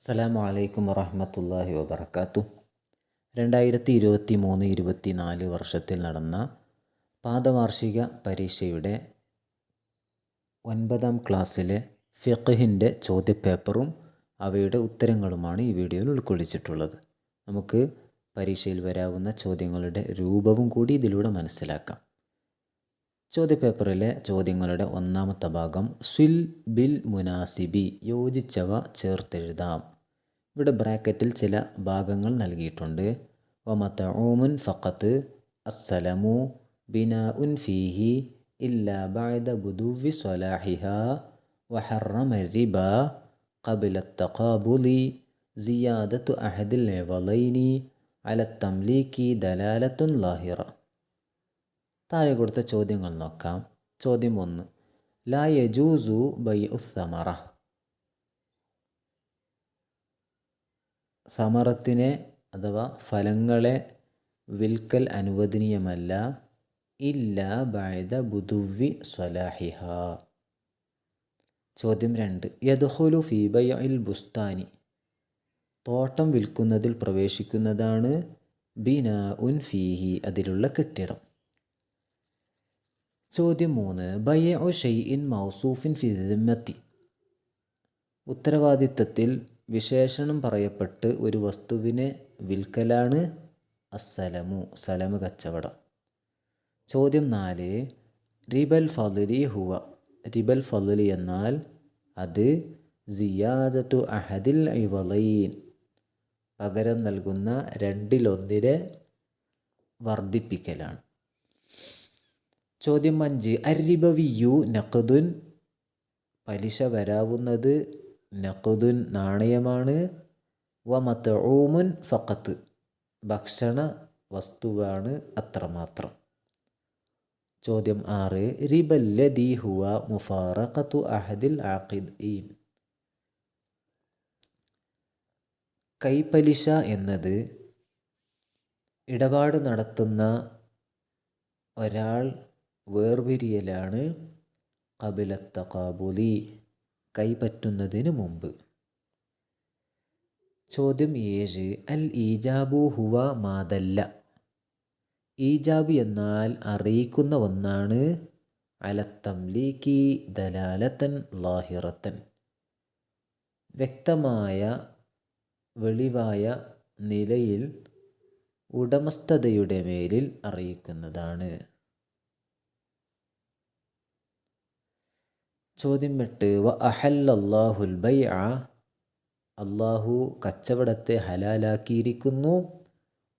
അസ്സലാമു അലൈക്കും വറഹമത്തല്ലാഹി വബർക്കാത്തു രണ്ടായിരത്തി ഇരുപത്തി മൂന്ന് ഇരുപത്തി നാല് വർഷത്തിൽ നടന്ന പാദവാർഷിക പരീക്ഷയുടെ ഒൻപതാം ക്ലാസ്സിലെ ഫിഖഹിന്റെ ചോദ്യപേപ്പറും അവയുടെ ഉത്തരങ്ങളുമാണ് ഈ വീഡിയോയിൽ ഉൾക്കൊള്ളിച്ചിട്ടുള്ളത്. നമുക്ക് പരീക്ഷയിൽ വരാവുന്ന ചോദ്യങ്ങളുടെ രൂപവും കൂടി ഇതിലൂടെ മനസ്സിലാക്കാം. ചോദ്യപേപ്പറിലെ ചോദ്യങ്ങളുടെ ഒന്നാമത്തെ ഭാഗം സ്വിൽ ബിൽ മുനാസിബി യോജിച്ചവ ചേർത്തെഴുതാം ഇവിടെ ബ്രാക്കറ്റിൽ ചില ഭാഗങ്ങൾ നൽകിയിട്ടുണ്ട് ഒമത്തഊമുൻ ഫഖത്ത് അസ്സലമു ബിന ഉൻ ഫീഹി ഇല്ല ബഅദ ബുദുവി സ്വലാഹിഹ വഹറമ റിബ قبل التقابل زيادة أحد العوضين على التمليك دلالة لاهرة താഴെ കൊടുത്ത ചോദ്യങ്ങൾ നോക്കാം. ചോദ്യം ഒന്ന്. ലാ യജൂസു ബൈ ഉസമറ സമറത്തിനെ അഥവാ ഫലങ്ങളെ വിൽക്കൽ അനുവദനീയമല്ല. ഇല്ല ബൈദ ബുദുവി സ്വലാഹിഹ. ചോദ്യം രണ്ട്. യദ്ഹുലു ഫീബയിൽ ബുസ്താനി. തോട്ടം വിൽക്കുന്നതിൽ പ്രവേശിക്കുന്നതാണ് ബിന ഉൻ ഫീഹി അതിലുള്ള കെട്ടിടം. ചോദ്യം മൂന്ന്. ബയ്യ ഒ ഷെയ്ഇൻ മൗസൂഫിൻ ഫിദിമ്മത്തി ഉത്തരവാദിത്തത്തിൽ വിശേഷണം പറയപ്പെട്ട് ഒരു വസ്തുവിനെ വിൽക്കലാണ് അസ്സലമു സലമ് കച്ചവടം. ചോദ്യം നാല്. റിബൽ ഫലുലി ഹുവ. റിബൽ ഫലുലി എന്നാൽ അത് സിയാദത്തു അഹദിൽ ഇവലൈൻ. പകരം നൽകുന്ന രണ്ടിലൊന്നിനെ വർദ്ധിപ്പിക്കലാണ്. ചോദ്യം അഞ്ച് അരിബവിയു നഖദുൻ. പലിശ വരാവുന്നത് നഖദുൻ നാണയമാണ്. വ മത്തഊമുൻ ഫക്കത്ത് ഭക്ഷണ വസ്തുവാണ് അത്രമാത്രം. ചോദ്യം ആറ്. റിബല്ലദി ഹുവ മുഫാറഖത്തു അഹദിൽ ആഖിദീൻ കൈപ്പലിശ എന്നത് ഇടപാട് നടത്തുന്ന ഒരാൾ വേർപിരിയലാണ് കപിലത്തക്കാബുലി കൈപ്പറ്റുന്നതിന് മുമ്പ്. ചോദ്യം ഏഴ്. അൽ ഈജാബു ഹുവ മാതല്ല ഈജാബ് എന്നാൽ അറിയിക്കുന്ന ഒന്നാണ്. അലത്തംലീക്കി ദലാലത്തൻ ലാഹിറത്തൻ. വ്യക്തമായ വെളിവായ നിലയിൽ ഉടമസ്ഥതയുടെ മേലിൽ അറിയിക്കുന്നതാണ്. ചോദ്യം എട്ട് വ അഹല്ലല്ലാഹുൽ ബൈ ആ അള്ളാഹു കച്ചവടത്തെ ഹലാലാക്കിയിരിക്കുന്നു.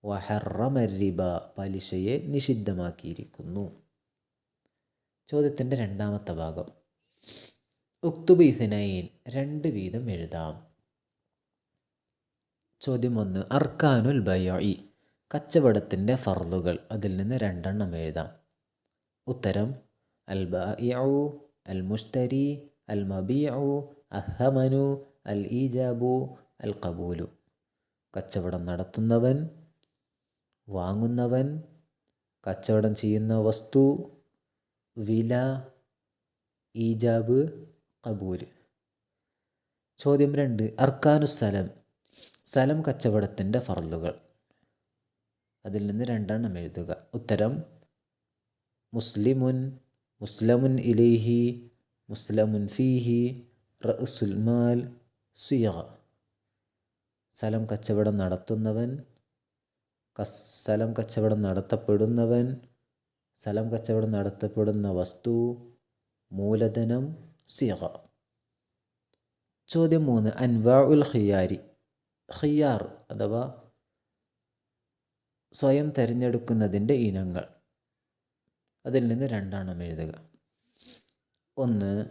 വഹറമരിബ പലിശയെ നിഷിദ്ധമാക്കിയിരിക്കുന്നു. ചോദ്യത്തിന്റെ രണ്ടാമത്തെ ഭാഗം. ഉക്തുബിസിനൈൻ രണ്ട് വീതം എഴുതാം. ചോദ്യം ഒന്ന് അർക്കാനുൽ ബയോയി കച്ചവടത്തിന്റെ ഫർലുകൾ അതിൽ നിന്ന് രണ്ടെണ്ണം എഴുതാം. ഉത്തരം അൽ ബിയു അൽ മുഷ്തരി അൽ മബിയു അഹമനു അൽ ഈജാബു അൽ കബൂലു കച്ചവടം നടത്തുന്നവൻ വാങ്ങുന്നവൻ കച്ചവടം ചെയ്യുന്ന വസ്തു വില ഈജാബ് കബൂൽ. ചോദ്യം രണ്ട്. അർക്കാനു സ്ഥലം സ്ഥലം കച്ചവടത്തിന്റെ ഫറലുകൾ. അതിൽ നിന്ന് രണ്ടെണ്ണം എഴുതുക. ഉത്തരം മുസ്ലിമുൻ മുസ്ലമുൻ ഇലൈഹി മുസ്ലമുൻ ഫീഹി റസുൽമാൽ സുയ സ്ഥലം കച്ചവടം നടത്തുന്നവൻ സ്ഥലം കച്ചവടം നടത്തപ്പെടുന്നവൻ സ്ഥലം കച്ചവടം നടത്തപ്പെടുന്ന വസ്തു മൂലധനം സിയഹ ചോദ്യം മൂന്ന് അൻവാ ഉൽ ഖിയാരി ഖിയാർ അഥവാ സ്വയം തിരഞ്ഞെടുക്കുന്നതിന്റെ ഇനങ്ങൾ. അതിൽ നിന്ന് രണ്ടെണ്ണം എഴുതുക. ഒന്ന്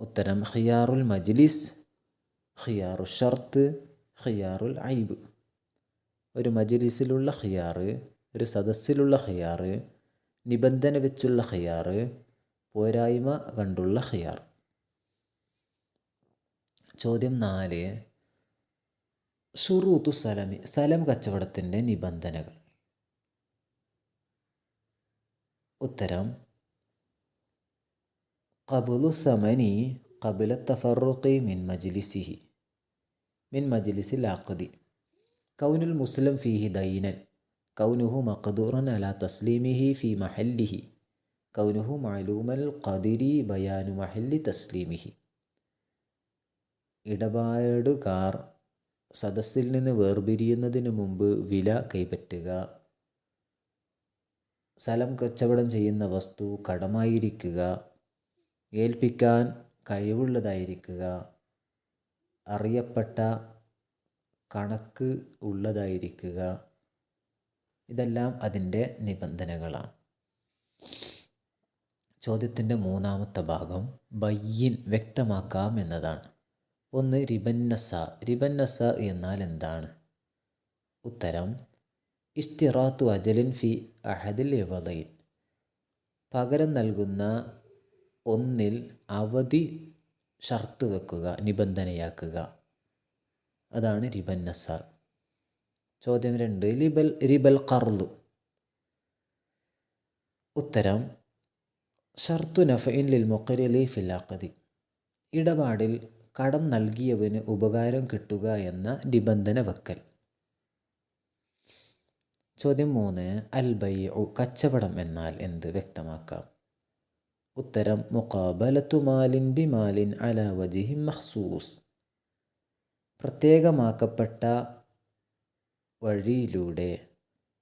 ഉത്തരം ഖിയാറുൽ മജ്ലിസ് ഖിയാറു ഷർത്ത് ഖിയാറുൽ ഐബ്. ഒരു മജ്ലിസിലുള്ള ഖിയാറ് ഒരു സദസ്സിലുള്ള ഖിയാറ് നിബന്ധന വെച്ചുള്ള ഖിയാറ് പോരായ്മ കണ്ടുള്ള ഖിയാർ. ചോദ്യം നാല് ഷുറൂത്തു സലമി സലം കച്ചവടത്തിന്റെ നിബന്ധനകൾ. ഉത്തരം കബുലു സമനി കബില തഫറുഖി മിൻ മജ്ലിസിഹി മിൻ മജ്ലിസിൽ ആഖദി. കൗനുൽ മുസ്ലിം ഫീഹി ദൈനൻ കൗനുഹു മഖദൂറൻ അല തസ്ലീമിഹി ഫി മഹല്ലിഹി കൗനുഹു മാലൂമൽ ഖദിരി ബയാനു മഹല്ലി തസ്ലീമിഹി. ഇടപാടുകാർ സദസ്സിൽ നിന്ന് വേർപിരിയുന്നതിന് മുമ്പ് വില കൈപ്പറ്റുക സ്ഥലം കച്ചവടം ചെയ്യുന്ന വസ്തു കടമായിരിക്കുക ഏൽപ്പിക്കാൻ കഴിവുള്ളതായിരിക്കുക അറിയപ്പെട്ട കണക്ക് ഉള്ളതായിരിക്കുക. ഇതെല്ലാം അതിന്റെ നിബന്ധനകളാണ്. ചോദ്യത്തിന്റെ മൂന്നാമത്തെ ഭാഗം ബയ്യിൻ വ്യക്തമാക്കാം എന്നതാണ്. ഒന്ന് റിബന്നസ. റിബന്നസ എന്നാൽ എന്താണ്? ഉത്തരം ഇസ്തിറാത്തു അജലിൻ ഫി അഹദിൽ യവതയിൻ പകരം നൽകുന്ന ഒന്നിൽ അവധി ഷർത്ത് വെക്കുക നിബന്ധനയാക്കുക. അതാണ് റിബൻ റിബന്നസ ചോദ്യം രണ്ട് ലിബൽ റിബൽ കർലു ഉത്തരം ഷർത്തു നഫയിൻ ലിൽ മൊക്കരലി ഫിലാക്കതി ഇടപാടിൽ കടം നൽകിയവന് ഉപകാരം കിട്ടുക എന്ന നിബന്ധന വെക്കൽ. ചോദ്യം മൂന്ന് അൽ ബൈ കച്ചവടം എന്നാൽ എന്ത് വ്യക്തമാക്കാം? ഉത്തരം മുഖാബലത്തു മാലിൻ ബി മാലിൻ അല വജിഹി മഹ്സൂസ് പ്രത്യേകമാക്കപ്പെട്ട വഴിയിലൂടെ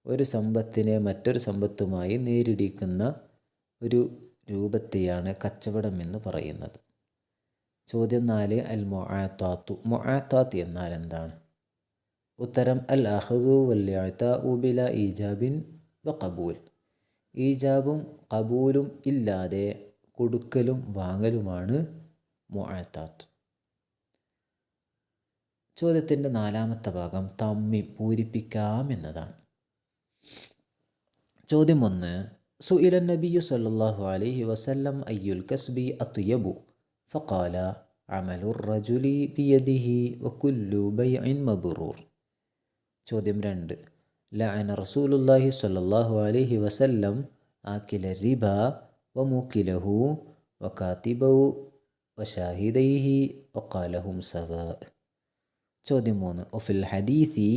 ഒരു സമ്പത്തിനെ മറ്റൊരു സമ്പത്തുമായി നേരിടിക്കുന്ന ഒരു രൂപത്തെയാണ് കച്ചവടം എന്ന് പറയുന്നത്. ചോദ്യം നാല് അൽ മൊആത്താത്തു മൊആത്താത്ത് എന്നാൽ എന്താണ്? ഉത്തരം അൽ അഹദു വല്യാത്ത ബില ഈജാബിൻ വ കബൂൽ ഈജാബും കബൂലും ഇല്ലാതെ കൊടുക്കലും വാങ്ങലുമാണ് മുഅത്താത്ത്. ചോദ്യത്തിന്റെ നാലാമത്തെ ഭാഗം തമ്മി പൂരിപ്പിക്കാം എന്നതാണ്. ചോദ്യം ഒന്ന് സുഇല നബിയു സല്ലല്ലാഹു അലൈഹി വസല്ലം അയ്യുൽ കസ്ബി അത്തുയബു ഫഖാല അമലുർ റജുലി ബിയദിഹി വകുല്ലു ബൈഇൻ മബ്റൂർ. ചോദ്യം രണ്ട് ലഅന റസൂലുള്ളാഹി സ്വല്ലല്ലാഹു അലൈഹി വസല്ലം ആക്കില റിബ വമുക്കിലഹു വകാതിബഹു വഷാഹിദൈഹി വഖാലഹും സവാ ചോദ്യം മൂന്ന് ഒഫിൽ ഹദീസി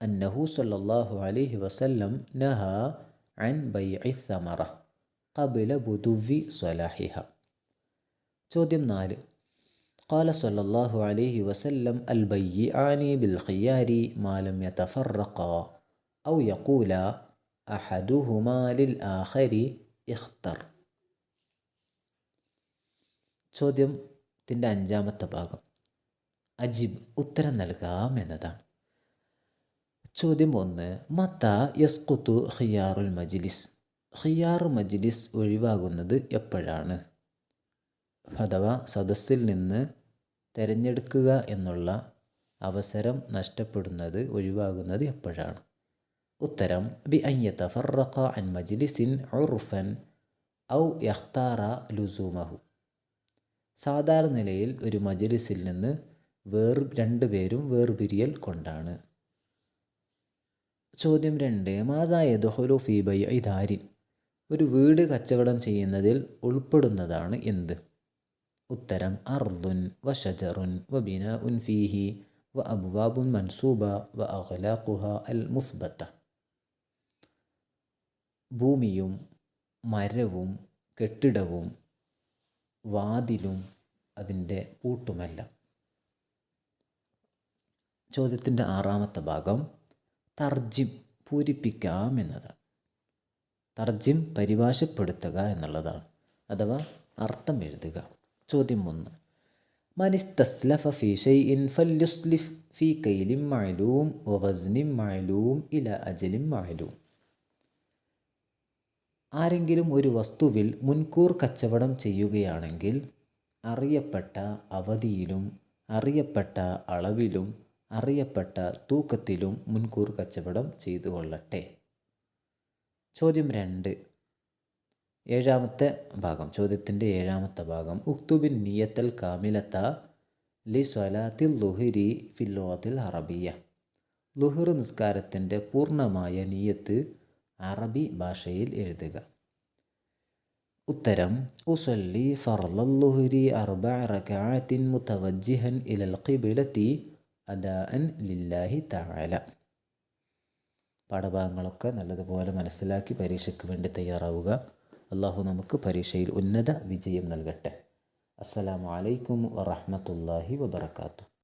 അന്നഹു സല്ലല്ലാഹു അലൈഹി വസല്ലം നഹ അൻ ബൈഇ സമറ قبل بدو صلاحها ചോദ്യം നാല് قال صلى الله عليه وسلم البيعان بالخيار ما لم يتفرقا أو يقولا أحدهما للآخر اختر ചോദ്യത്തിൻ്റെ അഞ്ചാമത്തെ ഭാഗം അജിബ് ഉത്തരം നൽകാം എന്നതാണ് ചോദ്യം ഒന്ന് മത്ത യസ്കുത്തു ഖിയാറുൽ മജ്ലിസ് ഖിയാർ മജ്ലിസ് ഒഴിവാകുന്നത് എപ്പോഴാണ് അഥവാ സദസ്സിൽ നിന്ന് തിരഞ്ഞെടുക്കുക എന്നുള്ള അവസരം നഷ്ടപ്പെടുന്നത് ഒഴിവാകുന്നത് എപ്പോഴാണ്? ഉത്തരം ബി അയ്യത്ത ഫറഖ അൻ മജ്ലിസിൻ ഉർഫൻ ഔ യഖ്താറ ലുസൂമഹു. സാധാരണ നിലയിൽ ഒരു മജ്ലിസിൽ നിന്ന് വേർ രണ്ടുപേരും വേർപിരിയൽ കൊണ്ടാണ്. ചോദ്യം രണ്ട് മാതായ ദുഹുലു ഫീബൈ ഐ ഇതാരിൻ ഒരു വീട് കച്ചവടം ചെയ്യുന്നതിൽ ഉൾപ്പെടുന്നതാണ് എന്ത്? ഉത്തരം അർദുൻ വ ഷജറുൻ വ ബിന ഉൻ ഫീഹി വ അബ്വാബുൻ മൻസൂബ വ അഖലാഖുഹ അൽ മുസ്ബത്ത. ഭൂമിയും മരവും കെട്ടിടവും വാതിലും അതിന്റെ പൂട്ടുമല്ല. ചോദ്യത്തിന്റെ ആറാമത്തെ ഭാഗം തർജിം പൂരിപ്പിക്കാം എന്നതാണ് തർജിം പരിഭാഷപ്പെടുത്തുക എന്നുള്ളതാണ്. അഥവാ അർത്ഥം എഴുതുക. ചോദ്യം ഒന്ന്. മഅലൂം മഅലൂം ആരെങ്കിലും ഒരു വസ്തുവിൽ മുൻകൂർ കച്ചവടം ചെയ്യുകയാണെങ്കിൽ അറിയപ്പെട്ട അവധിയിലും അറിയപ്പെട്ട അളവിലും അറിയപ്പെട്ട തൂക്കത്തിലും മുൻകൂർ കച്ചവടം ചെയ്തു കൊള്ളട്ടെ ചോദ്യം രണ്ട്. ഏഴാമത്തെ ഭാഗം ചോദ്യത്തിന്റെ ഏഴാമത്തെ ഭാഗം. ഉക്തുബിൻ നിയത്തൽ കാമിലത്ത ലി സ്വലാത്തിൽ ലുഹിരി ഫില്ലോത്തിൽ അറബിയ. ലുഹുർ നിസ്കാരത്തിന്റെ പൂർണമായ നിയത്ത് അറബി ഭാഷയിൽ എഴുതുക. ഉത്തരം ഉസല്ലി ഫർലുഹുരി അർബ റകാത്തിൻ മുത്തവജ്ജിഹൻ ഇലൽ ഖിബിലത്തി അദാഅൻ ലില്ലാഹി തആല. പാഠഭാഗങ്ങളൊക്കെ നല്ലതുപോലെ മനസ്സിലാക്കി പരീക്ഷയ്ക്ക് വേണ്ടി തയ്യാറാവുക. അള്ളാഹു നമുക്ക് പരീക്ഷയിൽ ഉന്നത വിജയം നൽകട്ടെ. അസ്സലാമു അലൈക്കും വറഹ്മത്തുള്ളാഹി വബറകാതുഹു.